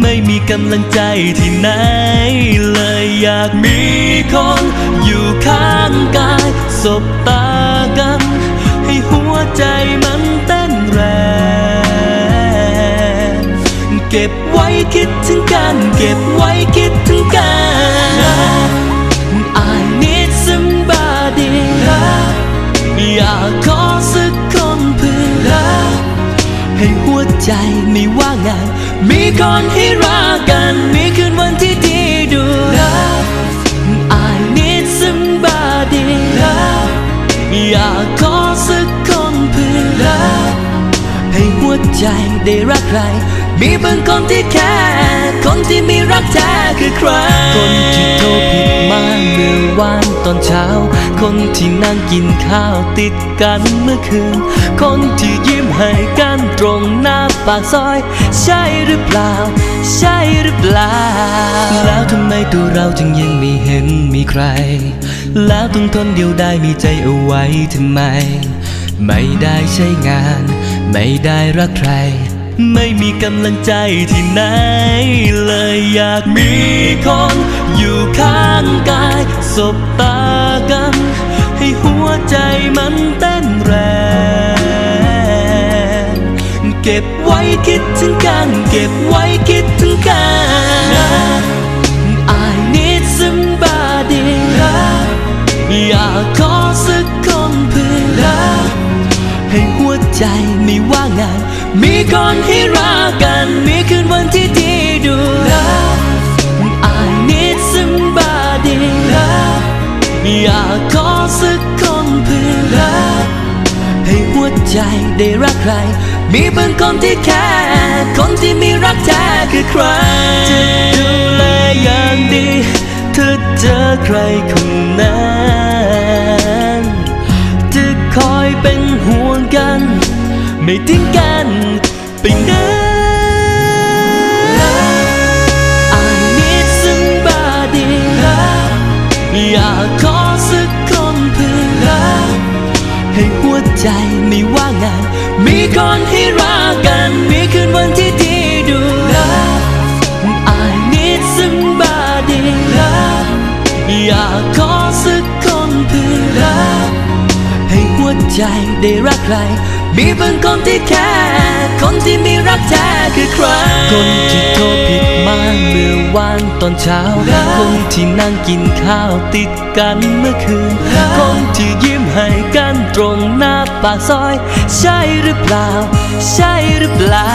ไม่มีกำลังใจที่ไหน เลยอยากมีคนอยู่ข้างกาย สบตากัน ให้หัวใจมันเต้นแรง เก็บไว้คิดถึงกัน เก็บไว้คิดถึงกัน I need somebody อยากขอสักคนเพื่อให้หัวใจไม่ว่างงาน มีคนให้รักกัน มีคืนวันที่ดีดู Love I need somebody Love อยากขอสักคนเพื่อ Love ให้หัวใจได้รักใคร มีบางคนที่แค่คนที่มีรักแท้คือใคร คนที่โทรผิดมาเมื่อวานตอนเช้า คนที่นั่งกินข้าวติดกันเมื่อคืน คนที่ยิ้มให้กันตรงหน้าปากซอย ใช่หรือเปล่า ใช่หรือเปล่า แล้วทำไมตัวเราจึงยังไม่เห็นมีใคร แล้วต้องทนเดียวได้มีใจเอาไว้ทำไม ไม่ได้ใช้งาน ไม่ได้รักใคร ไม่มีกำลังใจที่ไหน เลยอยากมีคนอยู่ข้างกายสบตากัน ให้หัวใจมันเต้นแรง เก็บไว้คิดถึงกัน เก็บไว้คิดถึงกัน I need somebody อยากขอ ใจไม่ว่างงาน มีคนให้รักกัน มีคืนวันที่ดีดู I need somebody อยากขอสักคนเพื่อให้หัวใจได้รักใคร มีบางคนที่แค่คนที่มีรักแท้คือใคร จะดูแลอย่างดีเธอเจอใคร ยเป็นห่วงกัน ไม่ทิ้งกันไปไหน I need somebody อยากขอสักคนเพื่อให้หัวใจไม่ว่างงาน มีคนให้รักกัน มีคืนวันที่ดีดู I need somebody อยากขอสักคนเพื่อ ให้หัวใจได้รักใคร มีบางคนที่แค่คนที่มีรักแท้คือใคร คนที่โทรผิดมาเมื่อวานตอนเช้า คนที่นั่งกินข้าวติดกันเมื่อคืน คนที่ยิ้มให้กันตรงหน้าปากซอย ใช่หรือเปล่า ใช่หรือเปล่า